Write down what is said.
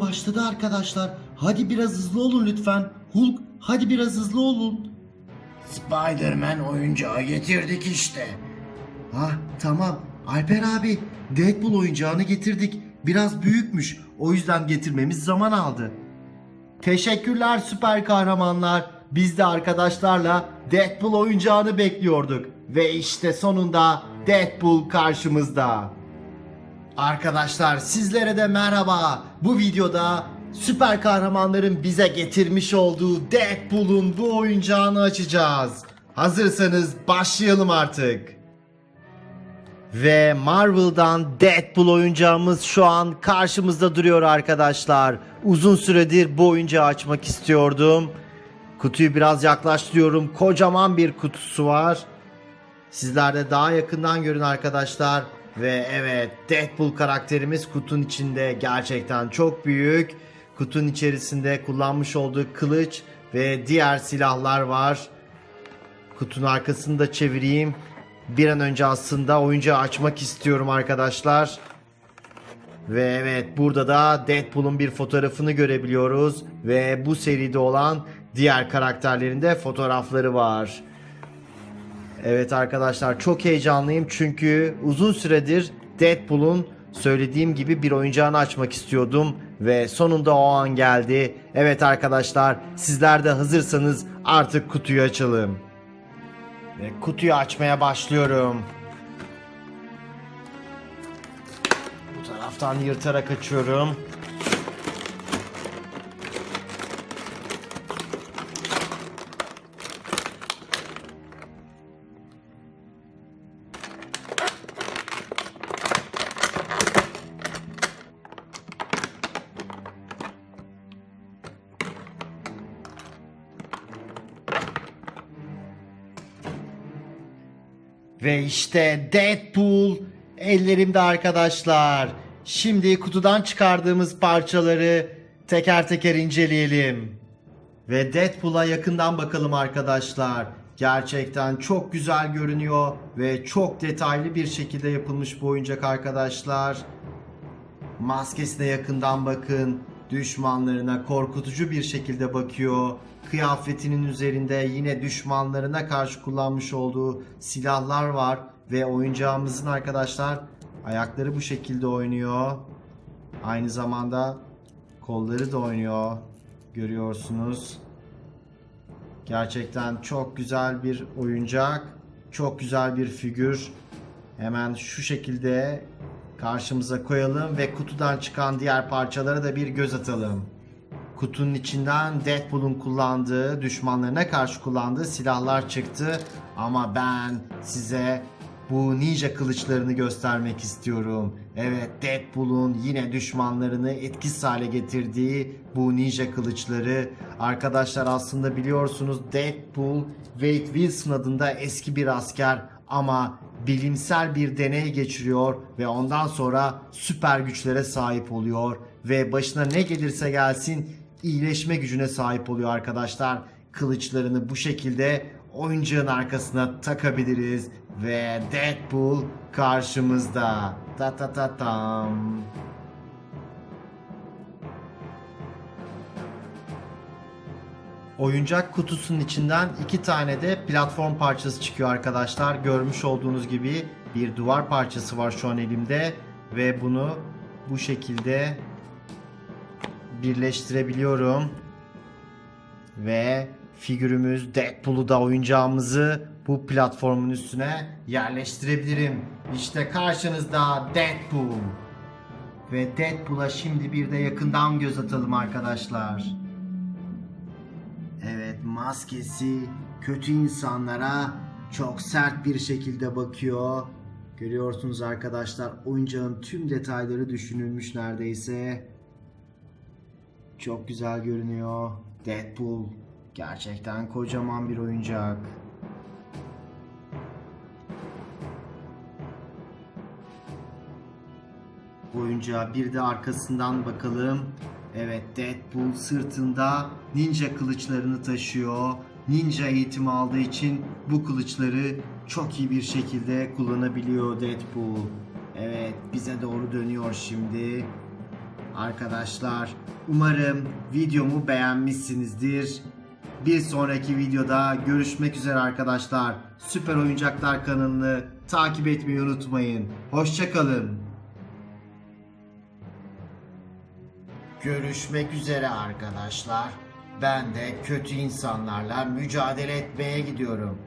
başladı arkadaşlar. Hadi biraz hızlı olun lütfen. Hulk hadi biraz hızlı olun. Spider-Man oyuncağı getirdik işte. Ah tamam. Alper abi Deadpool oyuncağını getirdik. Biraz büyükmüş. O yüzden getirmemiz zaman aldı. Teşekkürler süper kahramanlar. Biz de arkadaşlarla Deadpool oyuncağını bekliyorduk. Ve işte sonunda Deadpool karşımızda. Arkadaşlar sizlere de merhaba. Bu videoda süper kahramanların bize getirmiş olduğu Deadpool'un bu oyuncağını açacağız. Hazırsanız başlayalım artık. Ve Marvel'dan Deadpool oyuncağımız şu an karşımızda duruyor arkadaşlar. Uzun süredir bu oyuncağı açmak istiyordum. Kutuyu biraz yaklaştırıyorum. Kocaman bir kutusu var. Sizler de daha yakından görün arkadaşlar. Ve evet Deadpool karakterimiz kutunun içinde gerçekten çok büyük. Kutunun içerisinde kullanmış olduğu kılıç ve diğer silahlar var. Kutunun arkasını da çevireyim. Bir an önce aslında oyuncağı açmak istiyorum arkadaşlar. Ve evet burada da Deadpool'un bir fotoğrafını görebiliyoruz. Ve bu seride olan diğer karakterlerin de fotoğrafları var. Evet arkadaşlar çok heyecanlıyım çünkü uzun süredir Deadpool'un söylediğim gibi bir oyuncağını açmak istiyordum ve sonunda o an geldi. Evet arkadaşlar sizler de hazırsanız artık kutuyu açalım. Ve kutuyu açmaya başlıyorum. Bu taraftan yırtarak açıyorum. Ve işte Deadpool ellerimde arkadaşlar. Şimdi kutudan çıkardığımız parçaları teker teker inceleyelim. Ve Deadpool'a yakından bakalım arkadaşlar. Gerçekten çok güzel görünüyor ve çok detaylı bir şekilde yapılmış bu oyuncak arkadaşlar. Maskesine yakından bakın. Düşmanlarına korkutucu bir şekilde bakıyor. Kıyafetinin üzerinde yine düşmanlarına karşı kullanmış olduğu silahlar var. Ve oyuncağımızın arkadaşlar ayakları bu şekilde oynuyor. Aynı zamanda kolları da oynuyor. Görüyorsunuz. Gerçekten çok güzel bir oyuncak. Çok güzel bir figür. Hemen şu şekilde karşımıza koyalım ve kutudan çıkan diğer parçalara da bir göz atalım. Kutunun içinden Deadpool'un kullandığı, düşmanlarına karşı kullandığı silahlar çıktı. Ama ben size bu ninja kılıçlarını göstermek istiyorum. Evet Deadpool'un yine düşmanlarını etkisiz hale getirdiği bu ninja kılıçları. Arkadaşlar aslında biliyorsunuz Deadpool Wade Wilson adında eski bir asker ama bilimsel bir deney geçiriyor ve ondan sonra süper güçlere sahip oluyor ve başına ne gelirse gelsin iyileşme gücüne sahip oluyor arkadaşlar. Kılıçlarını bu şekilde oyuncağın arkasına takabiliriz ve Deadpool karşımızda. Ta ta ta tam. Oyuncak kutusunun içinden iki tane de platform parçası çıkıyor arkadaşlar. Görmüş olduğunuz gibi bir duvar parçası var şu an elimde ve bunu bu şekilde birleştirebiliyorum. Ve figürümüz Deadpool'u da oyuncağımızı bu platformun üstüne yerleştirebilirim. İşte karşınızda Deadpool. Ve Deadpool'a şimdi bir de yakından göz atalım arkadaşlar. Evet maskesi kötü insanlara çok sert bir şekilde bakıyor. Görüyorsunuz arkadaşlar oyuncağın tüm detayları düşünülmüş neredeyse. Çok güzel görünüyor. Deadpool gerçekten kocaman bir oyuncak. Oyuncağa bir de arkasından bakalım. Evet Deadpool sırtında ninja kılıçlarını taşıyor. Ninja eğitimi aldığı için bu kılıçları çok iyi bir şekilde kullanabiliyor Deadpool. Evet bize doğru dönüyor şimdi. Arkadaşlar umarım videomu beğenmişsinizdir. Bir sonraki videoda görüşmek üzere arkadaşlar. Süper Oyuncaklar kanalını takip etmeyi unutmayın. Hoşçakalın. Görüşmek üzere arkadaşlar. Ben de kötü insanlarla mücadele etmeye gidiyorum.